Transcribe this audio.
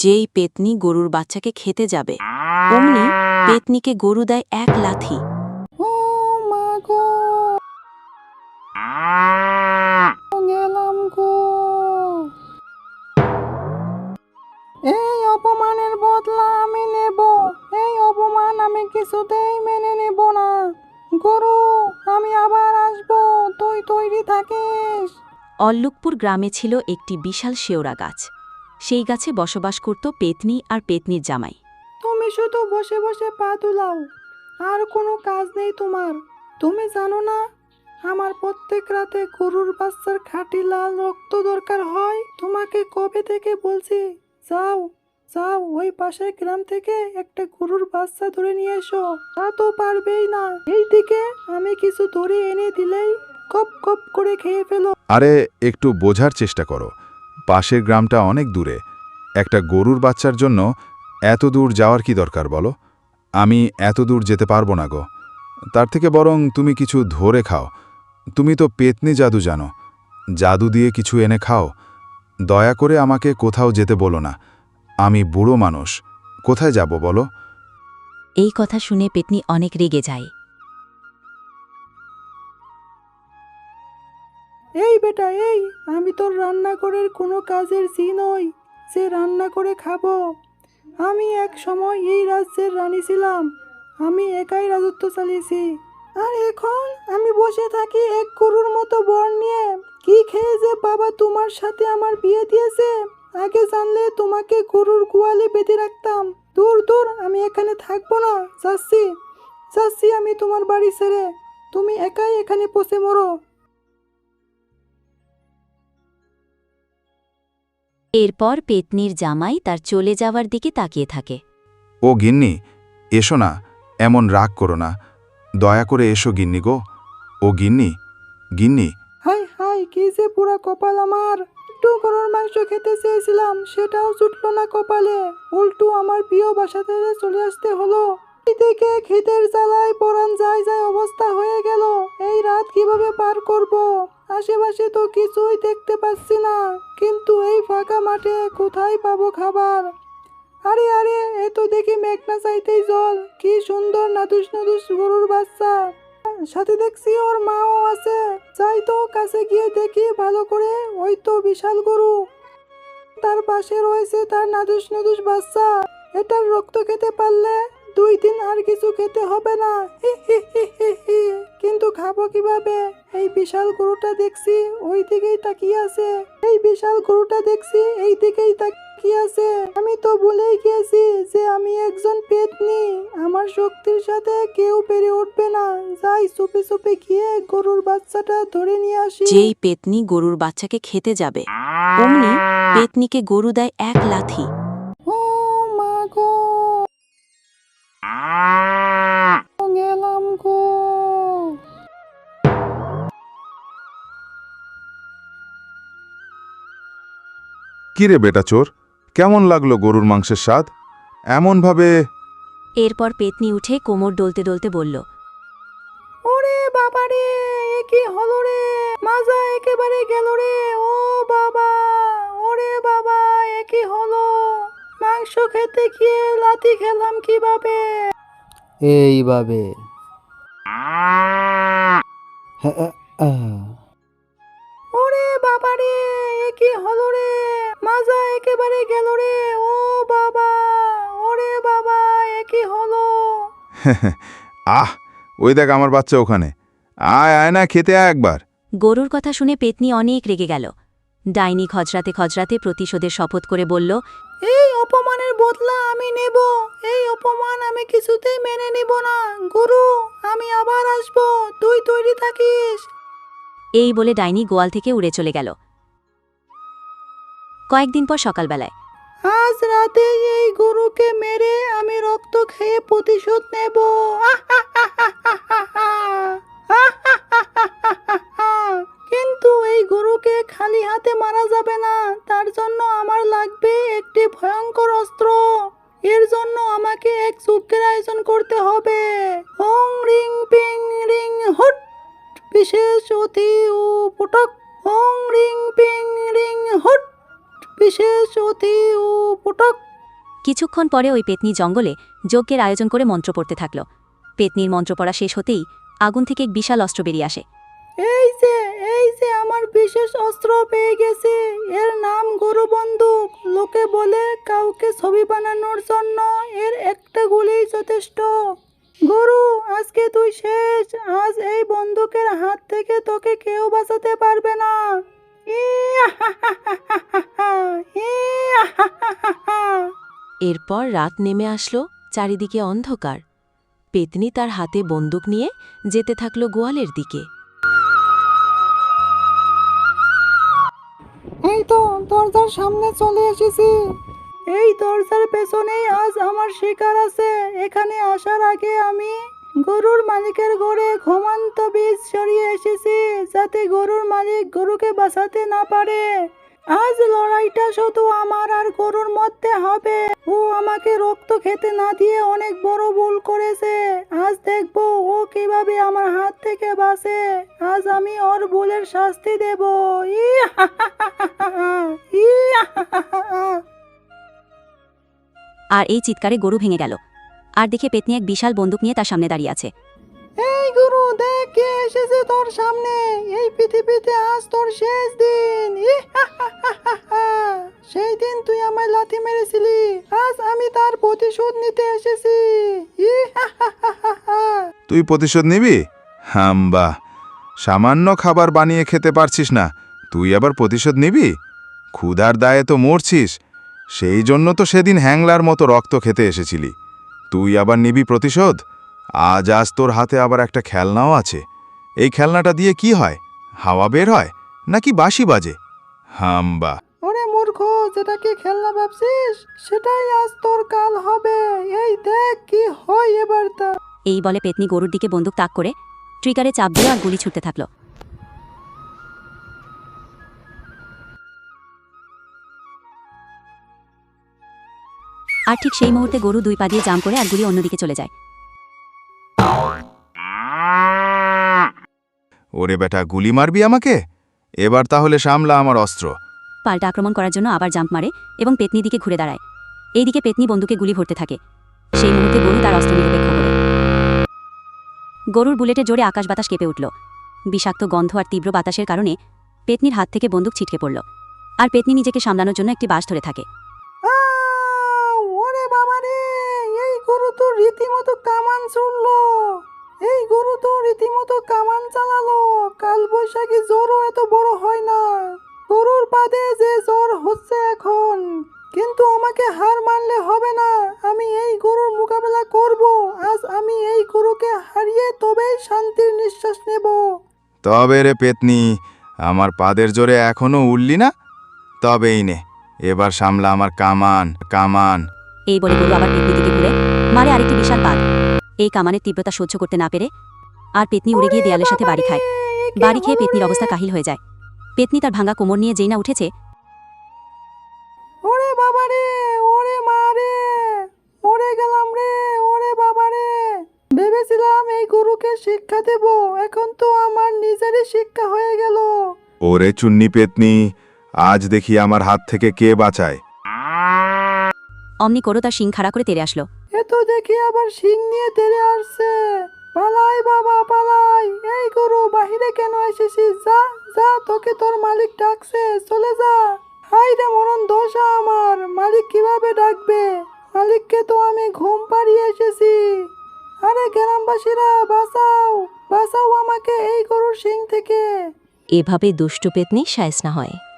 যেই পেতনি গরুর বাচ্চাকে খেতে যাবে অমনি পেতনিকে গরু দেয় এক লাথি। এই অপমানের বদলা আমি নেব। এই অপমান আমি কিছুতেই মেনে নেব না। গরু আমি আবার আসব। তুই তৈরি থাকিস। অল্লুকপুর গ্রামে ছিল একটি বিশাল শেওড়া গাছ। সেই গাছে বসবাস করত পেতনি আর পেতনির জামাই। তুমি শুধু বসে বসে পা দুলাও আর কোনো কাজ নেই তোমার। তুমি জানো না আমার প্রত্যেক রাতে গরুর বাচ্চার খাঁটি লাল রক্ত দরকার হয়। তোমাকে কবে থেকে বলছি যাও যাও ওই পাশের গ্রাম থেকে একটা গরুর বাচ্চা ধরে নিয়ে এসো। তা তো পারবেই না। এইদিকে আমি কিছু ধরে এনে দিলেই কপ কপ করে খেয়ে ফেলো। আরে একটু বোঝার চেষ্টা করো। পাশের গ্রামটা অনেক দূরে। একটা গরুর বাচ্চার জন্য এত দূর যাওয়ার কি দরকার বলো? আমি এত দূর যেতে পারব না গো। তার থেকে বরং তুমি কিছু ধরে খাও। তুমি তো পেতনি জাদু জানো। জাদু দিয়ে কিছু এনে খাও। দয়া করে আমাকে কোথাও যেতে বলো না। আমি বুড়ো মানুষ। কোথায় যাব বলো? এই কথা শুনে পেতনি অনেক রেগে যায়। এই বেটা, এই, আমি তোর রান্নাঘরের কোনো কাজের জি নই, যে রান্না করে খাব। আমি এক সময় এই রাজ্যের রানী ছিলাম, আমি একাই রাজত্ব চালিয়েছি। আর এখন আমি বসে থাকি এক গরুর মতো বর নিয়ে। কি খেয়ে যে বাবা তোমার সাথে আমার বিয়ে দিয়েছে? আগে জানলে তোমাকে গরুর গোয়ালে বেঁধে রাখতাম। দূর দূর, আমি এখানে থাকব না, যাচ্ছি। যাচ্ছি আমি তোমার বাড়ি ছেড়ে। তুমি একাই এখানে পচে মরো। এরপর পেতনির জামাই তার চলে যাওয়ার দিকে তাকিয়ে থাকে। ও গিন্নি এসো না এমন রাগ করো না। দয়া করে এসো গিন্নি গো। ও গিন্নি গিন্নি। হাই হাই কি যে পুরা কপাল আমার। একটু গরুর মাংস খেতে চেয়েছিলাম সেটাও জুটলো না কপালে। উল্টু আমার প্রিয় বাসা থেকে চলে আসতে হলো। এদিকে খিদের জ্বালায় পরান যায় যায় অবস্থা হয়ে গেল। এই রাত কীভাবে পার করব? আশেপাশে তো কিছুই দেখতে পাচ্ছি না। কিন্তু এই ফাঁকা মাঠে কোথায় পাবো খাবার? আরে আরে, এ তো দেখি মেঘনা চাইতেই জল। কি সুন্দর নাদুস নাদুস গরুর বাচ্চা। সাথে দেখছি ওর মাও আছে। যাই তো, কাছে গিয়ে দেখি ভালো করে। ওই তো বিশাল গরু। তার পাশে রয়েছে তার নাদুস নাদুস বাচ্চা। এটার রক্ত খেতে পারলে দুই দিন আর কিছু খেতে হবে না। কিন্তু খাব কীভাবে? এই বিশাল গরুটা দেখছি ওই দিকেই তাকিয়ে আছে। এই বিশাল গরুটা দেখছি এই দিকেই তাকিয়ে আছে। আমি তো ভুলেই গিয়েছি যে আমি একজন পেতনি। আমার শক্তির সাথে কেউ পেরে উঠবে না। যাই চুপে চুপে গিয়ে গরুর বাচ্চাটা ধরে নিয়ে আসি। যেই পেতনি গরুর বাচ্চাকে খেতে যাবে, অমনি পেতনিকে গরু দেয় এক লাথি। কিরে বেটা চোর? কেমন লাগল গরুর মাংসের স্বাদ? এমনভাবে এরপর পেতনি উঠে কোমর ডলতে ডলতে বলল ওরে বাবা রে এ কি হলো রে? মাজা একেবারে গেল রে। ও বাবা ওরে বাবা এ কি হলো? মাংস খেতে গিয়ে লাথি খেলাম কীভাবে? এইভাবে। হ্যাঁ, আহ, ওরে বাবা রে এ কি হলো রে? মাজা একেবারে গেল রে। ও বাবা ওরে বাবা এ কি হলো? আহ ওই দেখ আমার বাচ্চা ওখানে। আয় আয় না খেতে আয় একবার। গরুর কথা শুনে পেতনি অনেক রেগে গেল। ডাইনি খজরাতে খজরাতে প্রতিশোধের শপথ করে বলল এই অপমানের বদলা আমি নেব। এই অপমান আমি কিছুতেই মেনে নিব না। গুরু আমি আবার আসব। তুই তৈরি থাকিস। এই বলে ডাইনি গোয়াল থেকে উড়ে চলে গেল। কয়েকদিন পর সকালবেলায়। আজ রাতে এই গরুকে মেরে আমি রক্ত খেয়ে প্রতিশোধ নেব। বিশেষ অতি ও রিং পিং রিং হুট। বিশেষ অতি ও পটক। কিছুক্ষণ পরে ওই পেতনি জঙ্গলে যজ্ঞের আয়োজন করে মন্ত্র পড়তে থাকল। পেতনির মন্ত্র পড়া শেষ হতেই আগুন থেকে এক বিশাল অস্ত্র বেরিয়ে আসে। এই যে এই যে আমার বিশেষ অস্ত্র পেয়ে গেছি। এর নাম গরু বন্দুক। লোকে বলে কাউকে ছবি বানানোর জন্য এর একটা গুলি যথেষ্ট। গরু আজকে তুই শেষ। আজ এই বন্দুকের হাত থেকে তোকে কেউ বাঁচাতে পারবে না। এরপর রাত নেমে আসলো চারিদিকে অন্ধকার। পেতনি তার হাতে বন্দুক নিয়ে যেতে থাকল গোয়ালের দিকে। এই তো দরজার সামনে চলে এসেছি। এই দরজার পেছনে আজ আমার শিকার আছে এখানে আসার আগে আমি গরুর মালিকের ঘরে ঘুমন্ত বীজ সরিয়ে এসেছি যাতে গরুর মালিক গরুকে বাঁচাতে না পারে আজ লড়াইটা শুধু আমার আর গরুর মধ্যে হবে ও আমাকে রক্ত খেতে না দিয়ে অনেক বড় ভুল করেছে আজ দেখব ও কীভাবে আমার হাত থেকে বাঁচে আজ আমি ওর ভুলের শাস্তি দেব আর এই চিৎকারে গরু ভেঙে গেল। আর দেখে পেতনি এক বিশাল বন্দুক নিয়ে তার সামনে দাঁড়িয়ে আছে। এই গুরু দেখ কে এসেছে তোর সামনে। এই পৃথিবীতে আজ তোর শেষ দিন। সেই দিন তুই আমায় লাথি মেরেছিলি। আজ আমি তার প্রতিশোধ নিতে এসেছি। তুই প্রতিশোধ নিবি? হাম্বা। সামান্য খাবার বানিয়ে খেতে পারছিস না। তুই আবার প্রতিশোধ নিবি? ক্ষুধার দায়ে তো মরছিস। সেই জন্য তো সেদিন হ্যাংলার মতো রক্ত খেতে এসেছিলি। তুই আবার নিবি প্রতিশোধ? আজ আজ তোর হাতে আবার একটা খেলনাও আছে। এই খেলনাটা দিয়ে কি হয়? হাওয়া বের হয়? নাকি বাঁশি বাজে? হাম্বা। ওরে মূর্খ যেটাকে খেলনা ভাবছিস? সেটাই আজ তোর কাল হবে। এই দেখ কি হয় এবার তা। এই বলে পেতনি গরুর দিকে বন্দুক তাক করে ট্রিকারে চাপ দিয়ে আর গুলি ছুটতে থাকল। আর ঠিক সেই মুহূর্তে গরু দুই পা দিয়ে জাম করে আর গুলি অন্যদিকে চলে যায়। ওরে বেটা গুলি মারবি আমাকে? এবার তাহলে সামলা আমার অস্ত্র। পাল্টা আক্রমণ করার জন্য আবার জাম্প মারে এবং পেতনি দিকে ঘুরে দাঁড়ায়। এইদিকে পেতনি বন্দুকে গুলি ভরতে থাকে। সেই মুহূর্তে গরু তার অস্ত্র নিরপেক্ষ করে। গরুর বুলেটে জোরে আকাশ বাতাস কেঁপে উঠল। বিষাক্ত গন্ধ আর তীব্র বাতাসের কারণে পেতনির হাত থেকে বন্দুক ছিটকে পড়ল। আর পেতনি নিজেকে সামলানোর জন্য একটি বাঁশ ধরে থাকে। রীতিমতো কামান ছুড়লো। এই গরু তো রীতিমতো কামান চালালো। কাল বৈশাখী জ্বরও এত বড় হয় না। গরুর বাদে যে জ্বর হচ্ছে এখন কিন্তু আমাকে হার মানলে হবে না। আমি এই গরুর মোকাবেলা করব। আজ আমি এই গরুকে হারিয়ে তবেই শান্তির নিঃশ্বাস নেব। তবে রে পেতনি আমার পাদের জোরে এখনও উঠলি না? তবেই নে এবার সামলা আমার কামান কামান। এই বলে গরু আবার পেতনি দিকে ঘুরে। মারে আরেকটি বিশাল পাত এই কামানের তীব্রতা সহ্য করতে না পেরে আর পেতনি উড়ে গিয়ে দেয়ালের সাথে বাড়ি খায়। বাড়ি খেয়ে পেতনির অবস্থা কাহিল হয়ে যায়। পেতনি তার ভাঙা কোমর নিয়ে যেই না উঠেছে ওরে বাবা রে ওরে মা রে ওরে গেলাম রে ওরে বাবা রে। ভেবেছিলাম এই গরুকে শিক্ষা দেব এখন তো আমার নিজেরই শিক্ষা হয়ে গেল। ওরে চুন্নি পেতনি আজ দেখি আমার হাত থেকে কে বাঁচায়। অমনি করো তার শিং খাড়া করে তেরে আসলো। এ তো দেখি আবার শিং নিয়ে তেরে আসছে। পালাই বাবা, পালাই। এই গরু, বাহিরে কেন এসেছিস? যা যা, তোকে তোর মালিক ডাকছে, চলে যা। হাই রে মরণ দোষা আমার, মালিক কীভাবে ডাকবে? মালিককে তো আমি ঘুম পাড়িয়ে এসেছি। আরে গ্রামবাসীরা, বাঁচাও বাঁচাও আমাকে এই গরুর শিং থেকে। এভাবে দুষ্টু পেতনি সায়স না হয়।